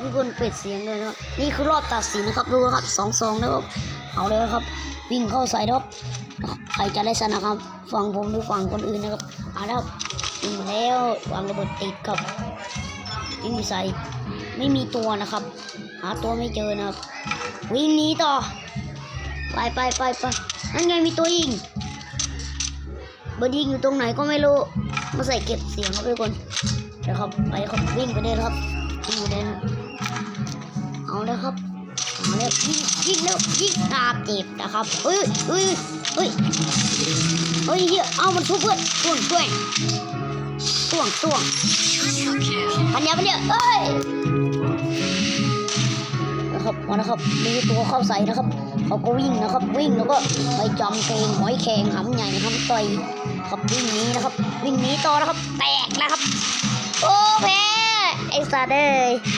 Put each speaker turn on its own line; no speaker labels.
ทุกคนเปิดเสียงเลยนะครับนี่คือรอบตัดสินนะครับดูนะครับสองสองนะครับเอาเลยนะครับ วิ่งเข้าใส่นะครับใครจะได้ชนะครับฝั่งผมหรือฝั่งคนอื่นนะครับเอาแล้วครับวิ่งแล้ววางระเบิดติดครับวิ่งใส่ไม่มีตัวนะครับ หาตัวไม่เจอนะครับ วิ่งหนีต่อ ไปไปไปไปนั่นไงมีตัวยิงเบอร์ยิงอยู่ตรงไหนก็ไม่รู้มาใส่เก็บเสียงครับทุกคนเดี๋ยวครับไปครับวิ่งไปเลยครับ วิ่งไปเลยนเอาเลยครับเอาเลยยิงยิงแล้วยิงตาเจ็บนะครับเฮ้ยเฮ้ยเฮ้ยเฮ้ยเฮียเอามันทุบเพื่อนต่วงต่วงต่วงต่วงปัญญาปัญญาเอ้ยนะครับมานะครับมีตัวเข้าใส่นะครับ เขาก็วิ่งนะครับ วิ่งแล้วก็ไปจอมเกงหอยแข็งหำใหญ่หำต่อยครับวิ่งหนี้นะครับ วิ่งหนีต่อนะครับแตก สัตว์เอ้ย